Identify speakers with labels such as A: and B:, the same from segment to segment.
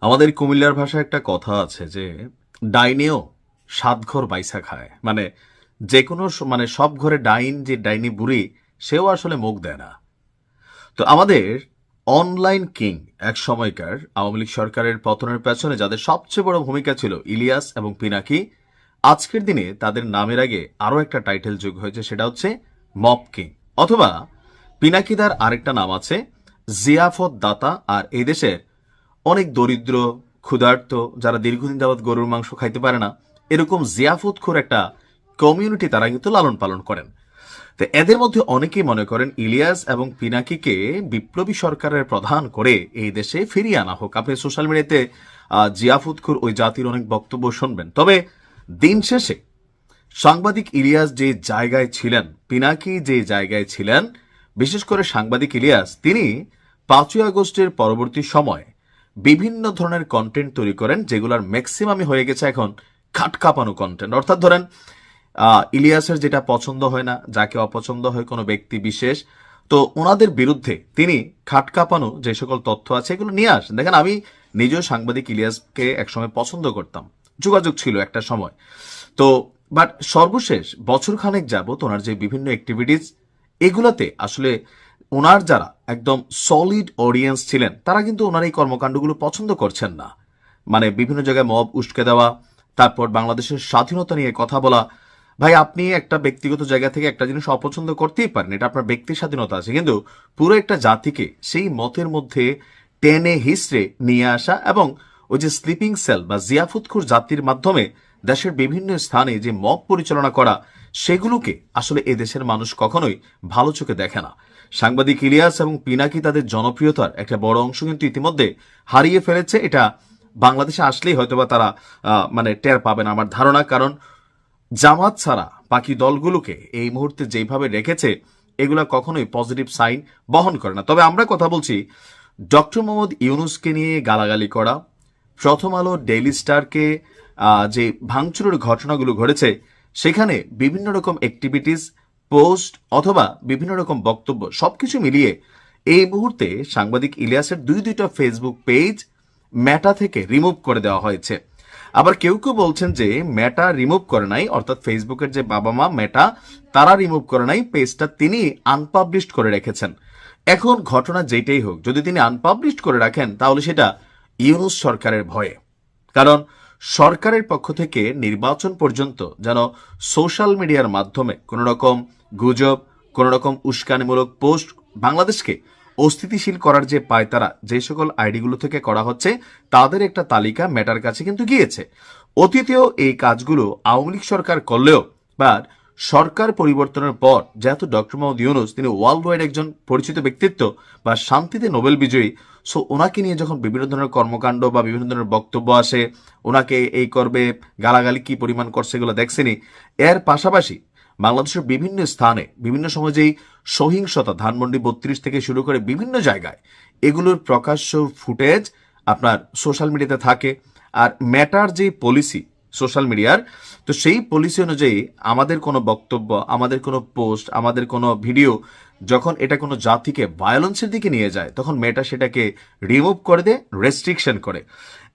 A: আমাদের কুমিল্লার ভাষায় একটা কথা আছে যে, ডাইনেও সাত ঘর বাইসা খায়। মানে যে কোনো মানে সব ঘরে ডাইন, যে ডাইনি বুড়ি, সেও আসলে মুখ দেয় না। তো আমাদের অনলাইন কিং এক সময়কার আওয়ামী লীগ সরকারের পতনের পেছনে যাদের সবচেয়ে বড় ভূমিকা ছিল ইলিয়াস এবং পিনাকি, আজকের দিনে তাদের নামের আগে আরও একটা টাইটেল যোগ হয়েছে, সেটা হচ্ছে মপ কিং। অথবা, পিনাকিদার আরেকটা নাম আছে জিয়াফত দাতা আর এই দেশের অনেক দরিদ্র ক্ষুধার্ত যারা দীর্ঘদিন যাবৎ গরুর মাংস খাইতে পারে না এরকম জিয়াফত খোর একটা কমিউনিটি তারা কিন্তু লালন পালন করেন। তো এদের মধ্যে অনেকেই মনে করেন ইলিয়াস এবং পিনাকিকে বিপ্লবী সরকারের প্রধান করে এই দেশে ফিরিয়ে আনা হোক। আপনি সোশ্যাল মিডিয়াতে আহ, জিয়াফুৎখুর ওই জাতির অনেক বক্তব্য শুনবেন। তবে দিন শেষে সাংবাদিক ইলিয়াস যে জায়গায় ছিলেন পিনাকি যে জায়গায় ছিলেন বিশেষ করে সাংবাদিক ইলিয়াস তিনি পাঁচই আগস্টের পরবর্তী সময় বিভিন্ন ধরনের কন্টেন্ট তৈরি করেন, যেগুলোর ম্যাক্সিমামই হয়ে গেছে এখন খাট কাঁপানো কন্টেন্ট অর্থাৎ ধরেন ইলিয়াসের যেটা পছন্দ হয় না, যাকে অপছন্দ হয় কোনো ব্যক্তি বিশেষ, তো ওনাদের বিরুদ্ধে তিনি খাট কাঁপানো যে সকল তথ্য আছে এগুলো নিয়ে আসেন। দেখেন, আমি নিজেও সাংবাদিক ইলিয়াসকে একসময় পছন্দ করতাম। যোগাযোগ ছিল একটা সময়। তো বাট সর্বশেষ বছরখানেক যাবত ওনার যে বিভিন্ন অ্যাক্টিভিটিস এগুলোতে আসলে ওনার যারা একদম সলিড অডিয়েন্স ছিলেন, তারা কিন্তু ওনার এই কর্মকাণ্ডগুলো পছন্দ করছেন না। মানে বিভিন্ন জায়গায় মব উস্কে দেওয়া, তারপর বাংলাদেশের স্বাধীনতা নিয়ে কথা বলা। ভাই, আপনি একটা ব্যক্তিগত জায়গা থেকে একটা জিনিস অপছন্দ করতেই পারেন, এটা আপনার ব্যক্তির স্বাধীনতা আছে। কিন্তু পুরো একটা জাতিকে সেই মতের মধ্যে টেনে হিসড়ে নিয়ে আসা এবং ওই যে স্লিপিং সেল বা জিয়াফুতখুর জাতির মাধ্যমে দেশের বিভিন্ন স্থানে যে মব পরিচালনা করা, সেগুলোকে আসলে এ দেশের মানুষ কখনোই ভালো চোখে দেখে না। সাংবাদিক ইলিয়াস এবং পিনাকি তাদের জনপ্রিয়তার একটা বড় অংশ কিন্তু ইতিমধ্যে হারিয়ে ফেলেছে। এটা বাংলাদেশে আসলেই হয়তোবা তারা মানে টের পাবেন আমার ধারণা। কারণ জামাত ছাড়া বাকি দলগুলোকে এই মুহূর্তে যেভাবে রেখেছে, এগুলা কখনোই পজিটিভ সাইন বহন করে না। তবে আমরা কথা বলছি ডক্টর মোহাম্মদ ইউনুসকে নিয়ে গালাগালি করা, প্রথম আলো ডেইলি স্টারকে যে ভাঙচুরের ঘটনাগুলো ঘটেছে, সেখানে বিভিন্ন রকম অ্যাক্টিভিটিস পোস্ট অথবা বিভিন্ন রকম বক্তব্য সবকিছু মিলিয়ে এই মুহূর্তে সাংবাদিক ইলিয়াসের দুই দুইটা ফেসবুক পেজ ম্যাটা থেকে রিমুভ করে দেওয়া হয়েছে। আবার কেউ কেউ বলছেন যে ম্যাটা রিমুভ করে নাই, অর্থাৎ ফেসবুকের যে বাবা মা ম্যাটা তারা রিমুভ করে নাই পেজটা তিনি আনপাবলিশড করে রেখেছেন। এখন ঘটনা যেটাই হোক, যদি তিনি আনপাবলিশড করে রাখেন, তাহলে সেটা ইউনুস সরকারের ভয়ে। কারণ সরকারের পক্ষ থেকে নির্বাচন পর্যন্ত যেন সোশ্যাল মিডিয়ার মাধ্যমে কোনো রকম গুজব কোনো রকম উস্কানিমূলক পোস্ট বাংলাদেশকে অস্থিতিশীল করার যে পায়তারা, যে সকল আইডিগুলো থেকে করা হচ্ছে, তাদের একটা তালিকা মেটার কাছে কিন্তু গিয়েছে। অতীতেও এই কাজগুলো আওয়ামী লীগ সরকার করলেও বা সরকার পরিবর্তনের পর যেহেতু ডক্টর মোহাম্মদ ইউনুস, তিনি ওয়ার্ল্ড ওয়াইড একজন পরিচিত ব্যক্তিত্ব বা শান্তিতে নোবেল বিজয়ী, সো ওনাকে নিয়ে যখন বিভিন্ন ধরনের কর্মকাণ্ড বা বিভিন্ন ধরনের বক্তব্য আসে, ওনাকে এই করবে, গালাগালি কি পরিমাণ করছে এগুলো দেখছেনি এর পাশাপাশি বাংলাদেশের বিভিন্ন স্থানে, বিভিন্ন সময় যেই সহিংসতা, ধানমন্ডি বত্রিশ থেকে শুরু করে বিভিন্ন জায়গায়, এগুলোর প্রকাশ্য ফুটেজ আপনার সোশ্যাল মিডিয়াতে থাকে। আর ম্যাটার যে পলিসি সোশ্যাল মিডিয়ার, তো সেই পলিসি অনুযায়ী আমাদের কোনো বক্তব্য, আমাদের কোনো পোস্ট, আমাদের কোনো ভিডিও যখন এটা কোনো জাতিকে ভায়োলেন্সের দিকে নিয়ে যায়, তখন মেটা সেটাকে রিমুভ করে দেয় রেস্ট্রিকশন করে।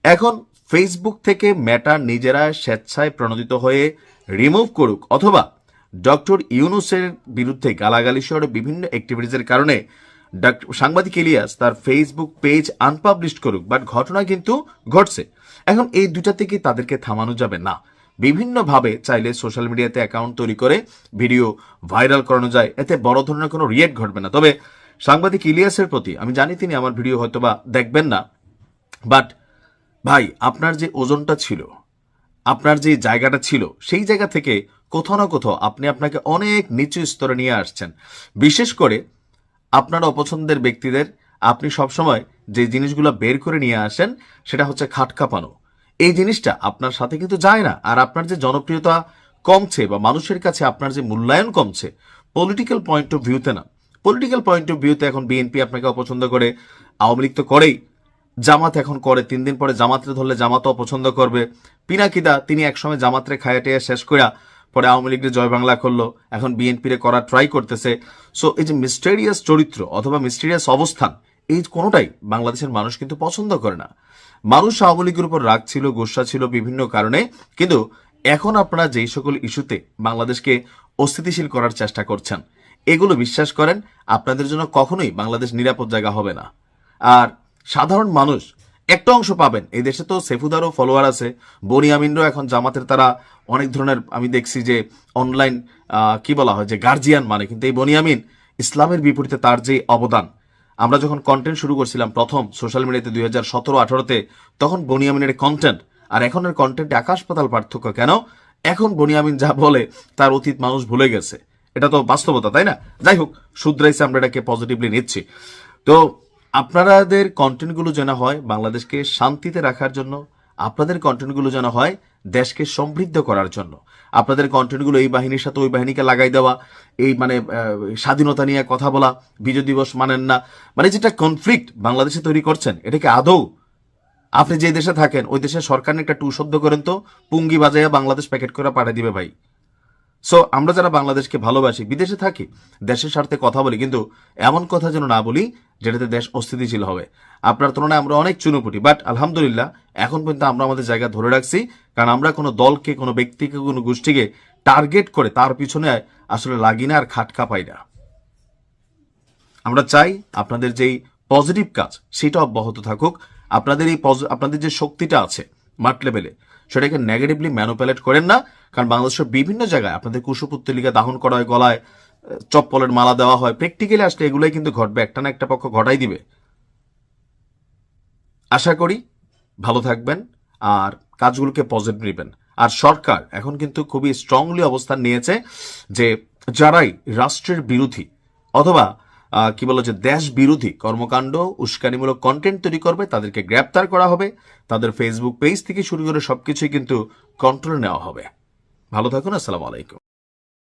A: এখন ফেসবুক থেকে মেটা নিজেরা স্বেচ্ছায় প্রণোদিত হয়ে রিমুভ করুক, অথবা ডক্টর ইউনুসের বিরুদ্ধে গালাগালি সহ বিভিন্ন অ্যাক্টিভিটিসের কারণে সাংবাদিক ইলিয়াস তার ফেসবুক পেজ আনপাবলিশ করুক বাট ঘটনা কিন্তু ঘটছে। এখন এই দুটা থেকে তাদেরকে থামানো যাবে না। বিভিন্নভাবে চাইলে সোশ্যাল মিডিয়াতে অ্যাকাউন্ট তৈরি করে ভিডিও ভাইরাল করানো যায়। এতে বড় ধরনের কোনো রিয়েক্ট ঘটবে না। তবে সাংবাদিক ইলিয়াসের প্রতি, আমি জানি তিনি আমার ভিডিও হয়তোবা দেখবেন না বাট ভাই, আপনার যে ওজনটা ছিল, আপনার যে জায়গাটা ছিল, সেই জায়গা থেকে কোথাও না কোথাও আপনি আপনাকে অনেক নিচু স্তরে নিয়ে আসছেন। বিশেষ করে আপনার অপছন্দের ব্যক্তিদের আপনি সবসময় যে জিনিসগুলো বের করে নিয়ে আসেন, সেটা হচ্ছে খাট কাঁপানো। এই জিনিসটা আপনার সাথে কিন্তু যায় না। আর আপনার যে জনপ্রিয়তা কমছে বা মানুষের কাছে আপনার যে মূল্যায়ন কমছে পলিটিক্যাল পয়েন্ট অফ ভিউতে না। পলিটিক্যাল পয়েন্ট অফ ভিউতে এখন বিএনপি আপনাকে অপছন্দ করে, আওয়ামী লীগ তো করেই। জামাত এখন করে, তিন দিন পরে জামাতরে ধরলে জামাতও অপছন্দ করবে। পিনাকিদা, তিনি একসময় জামাতরে খায়াটিয়া শেষ কইরা পরে আওয়ামী লীগের জয় বাংলা করল, এখন বিএনপিরে করা ট্রাই করতেছে। সো এই যে মিস্টেরিয়াস চরিত্র অথবা মিস্টেরিয়াস অবস্থান, এই কোনোটাই বাংলাদেশের মানুষ কিন্তু পছন্দ করে না। মানুষ আওয়ামী লীগের উপর রাগ ছিল, গোসা ছিল বিভিন্ন কারণে, কিন্তু এখন আপনারা যেই সকল ইস্যুতে বাংলাদেশকে অস্থিতিশীল করার চেষ্টা করছেন, এগুলো বিশ্বাস করেন, আপনাদের জন্য কখনোই বাংলাদেশ নিরাপদ জায়গা হবে না। আর সাধারণ মানুষ একটা অংশ পাবেন। এই দেশে তো সেফুদারও ফলোয়ার আছে। বনিয়ামিনরও এখন জামাতের তারা অনেক ধরনের আমি দেখছি যে অনলাইন কি বলা হয়, যে গার্জিয়ান মানে। কিন্তু এই বনিয়ামিন ইসলামের বিপরীতে তার যে অবদান। আমরা যখন কন্টেন্ট শুরু করছিলাম প্রথম সোশ্যাল মিডিয়াতে দুই হাজার সতেরো আঠারোতে, তখন বনিয়ামিনের কন্টেন্ট আর এখনের কন্টেন্টে আকাশ পাতাল পার্থক্য কেন? এখন বনিয়ামিন যা বলে, তার অতীত মানুষ ভুলে গেছে। এটা তো বাস্তবতা, তাই না? যাই হোক, শুধরাইছে আমরা এটাকে পজিটিভলি নিচ্ছি। তো আপনাদের কন্টেন্টগুলো যেন হয় বাংলাদেশকে শান্তিতে রাখার জন্য, আপনাদের কন্টেন্টগুলো যেন হয় দেশকে সমৃদ্ধ করার জন্য। আপনাদের কন্টেন্টগুলো এই বাহিনীর সাথে ওই বাহিনীকে লাগাই দেওয়া, এই মানে স্বাধীনতা নিয়ে কথা বলা, বিজয় দিবস মানেন না। মানে যেটা কনফ্লিক্ট বাংলাদেশে তৈরি করছেন এটাকে আদৌ? আপনি যে দেশে থাকেন, ওই দেশের সরকার একটা টু শব্দ করেন তো, পুঙ্গি বাজাইয়া বাংলাদেশ প্যাকেট করে পাঠিয়ে দিবে ভাই। সো আমরা যারা বাংলাদেশকে ভালোবাসি, বিদেশে থাকি, দেশের স্বার্থে কথা বলি, কিন্তু এমন কথা যেন না বলি, যেটাতে দেশ অস্থিতিশীল হবে। আপনার তুলনায় আমরা অনেক চুনোপুটি বাট আলহামদুলিল্লাহ, এখন পর্যন্ত আমরা আমাদের জায়গা ধরে রাখছি, কারণ আমরা কোনো দলকে, কোনো ব্যক্তিকে, কোনো গোষ্ঠীকে টার্গেট করে তার পিছনে আসলে লাগি না আর খাটকা পাই না। আমরা চাই আপনাদের যেই পজিটিভ কাজ, সেটা অব্যাহত থাকুক। আপনাদের এই আপনাদের যে শক্তিটা আছে, মাঠ লেভেলে সেটাকে নেগেটিভলি ম্যানুপুলেট করেন না, কারণ বাংলাদেশের বিভিন্ন জায়গায় আপনাদের কুশপুত্তলিকা দাহন করা হয় গলায়, চপ্পলের মালা দেওয়া হয় প্র্যাকটিক্যালি আসলে এগুলোই কিন্তু ঘটবে, একটা না একটা পক্ষ ঘটাই দিবে। আশা করি ভালো থাকবেন আর কাজগুলোকে পজিটিভ নেবেন। আর সরকার এখন কিন্তু খুবই স্ট্রংলি অবস্থান নিয়েছে যে যারাই রাষ্ট্রের বিরোধী অথবা কি বলো যে দেশ বিরোধী কর্মকাণ্ড, উস্কানিমূলক কন্টেন্ট তৈরি করবে, তাদেরকে গ্রেপ্তার করা হবে, তাদের ফেসবুক পেজ থেকে শুরু করে সবকিছুই কিন্তু কন্ট্রোল নেওয়া হবে। ভালো থাকুন, আসসালামু আলাইকুম।